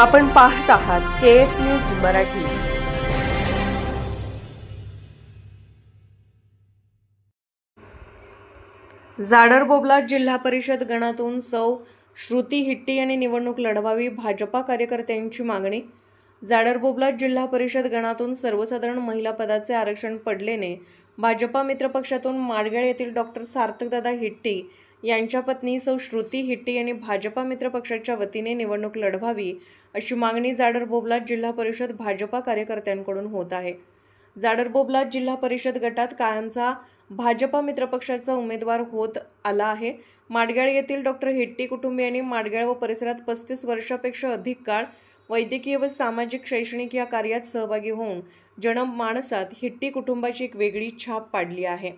आपण पाहत आहात K S news Marathi. Jadar Bobla zilla parishad गणातून सौ श्रुती हिट्टी यांनी निवडणूक लढवावी भाजपा कार्यकर्त्यांची मागणी. जाडर बोबला जिल्हा परिषद गणातून सर्वसाधारण महिला पदाचे आरक्षण पडल्याने भाजपा मित्रपक्षातून माडगेळ येथील डॉक्टर सार्थकदादा हिट्टी यांच्या पत्नी सौ श्रुती हिट्टी यांनी भाजपा मित्रपक्षाच्या वतीने निवडणूक लढवावी अशी मागणी जाडर बोबलात जिल्हा परिषद भाजपा कार्यकर्त्यांकडून होत आहे. जाडर बोबलात जिल्हा परिषद गटात कायमचा भाजपा मित्रपक्षाचा उमेदवार होत आला आहे. माडगाळ येथील डॉक्टर हिट्टी कुटुंबियांनी माडगाळ व परिसरात पस्तीस वर्षापेक्षा अधिक काळ वैद्यकीय व सामाजिक शैक्षणिक या कार्यात सहभागी होऊन जनमानसात हिट्टी कुटुंबाची एक वेगळी छाप पाडली आहे.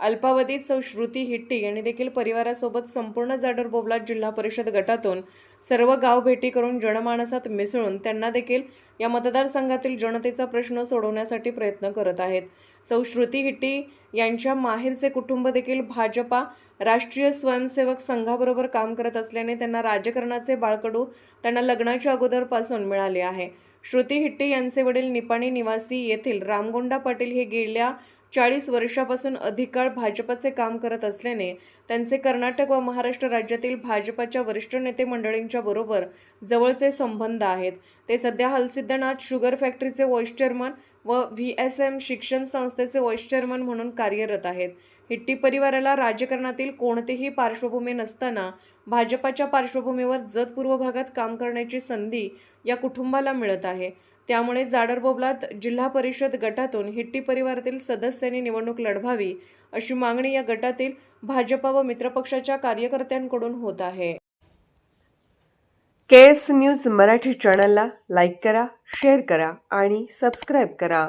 अल्पावधीत सौ श्रुती हिट्टी यांनी देखील परिवारासोबत संपूर्ण जाडर बोबला जिल्हा परिषद गटातून सर्व गाव भेटी करून जनमानसात मिसळून त्यांना देखील या मतदारसंघातील जनतेचा प्रश्न सोडवण्यासाठी प्रयत्न करत आहेत. सौ श्रुती हिट्टी यांच्या माहेरचे कुटुंब देखील भाजपा राष्ट्रीय स्वयंसेवक संघाबरोबर काम करत असल्याने त्यांना राजकारणाचे बाळकडू त्यांना लग्नाच्या अगोदरपासून मिळाले आहे. श्रुती हिट्टी यांचे वडील निपाणी निवासी येथील रामगोंडा पाटील हे गेल्या चाळीस वर्षापासून अधिक काळ भाजपचे काम करत असल्याने त्यांचे कर्नाटक व महाराष्ट्र राज्यातील भाजपच्या वरिष्ठ नेते मंडळींच्या बरोबर जवळचे संबंध आहेत. ते सध्या हलसिद्धनाथ शुगर फॅक्टरीचे व्हाईस चेअरमन व व्ही एस एम शिक्षण संस्थेचे व्हाईस चेअरमन म्हणून कार्यरत आहेत. हिट्टी परिवाराला राजकारणातील कोणतेही पार्श्वभूमी नसताना भाजपाच्या पार्श्वभूमीवर जतपूर्व भागात काम करण्याची संधी या कुटुंबाला मिळत आहे. त्यामुळे जाडर बोबलात जिल्हा परिषद गटातून हिट्टी परिवारातील सदस्यांनी निवडणूक लढवावी अशी मागणी या गटातील भाजपा व मित्रपक्षाच्या कार्यकर्त्यांकडून होत आहे. के एस न्यूज मराठी चॅनलला लाईक करा शेअर करा आणि सबस्क्राईब करा.